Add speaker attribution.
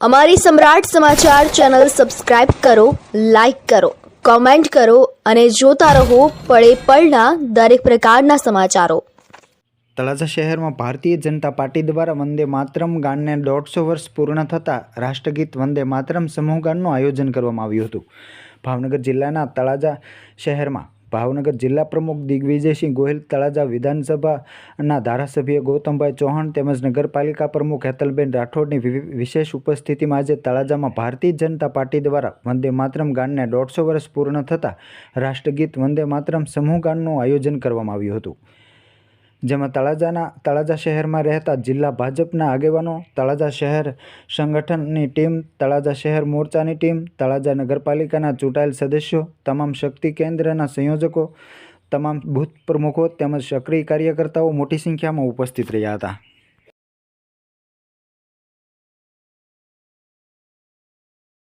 Speaker 1: અમારી Samrat Samachar channel subscribe કરો, like કરો, કોમેન્ટ કરો અને જોતા રહો પળે પળના દરેક પ્રકારના સમાચારો.
Speaker 2: તળાજા શહેરમાં ભારતીય જનતા પાર્ટી દ્વારા વંદે માતરમ ગાનને દોઢસો વર્ષ પૂર્ણ થતાં રાષ્ટ્રગીત વંદે માતરમ સમૂહ ગાનનું આયોજન કરવામાં આવ્યું હતું. ભાવનગર જિલ્લાના તળાજા શહેરમાં ભાવનગર જિલ્લા પ્રમુખ દિગ્વિજયસિંહ ગોહિલ તળાજા વિધાનસભાના ધારાસભ્ય ગૌતમભાઈ ચૌહાણ તેમજ નગરપાલિકા પ્રમુખ હેતલબેન રાઠોડની વિશેષ ઉપસ્થિતિમાં આજે તળાજામાં ભારતીય જનતા પાર્ટી દ્વારા વંદે માતરમ ગાનને દોઢસો વર્ષ પૂર્ણ થતાં રાષ્ટ્રગીત વંદે માતરમ સમૂહ ગાનનું આયોજન કરવામાં આવ્યું હતું. જેમાં તળાજાના, તળાજા શહેરમાં રહેતા જિલ્લા ભાજપના આગેવાનો, તળાજા શહેર સંગઠનની ટીમ, તળાજા શહેર મોરચાની ટીમ, તળાજા નગરપાલિકાના ચૂંટાયેલ સદસ્યો, તમામ શક્તિ કેન્દ્રના સંયોજકો, તમામ બૂથ પ્રમુખો તેમજ સક્રિય કાર્યકર્તાઓ મોટી સંખ્યામાં ઉપસ્થિત રહ્યા હતા.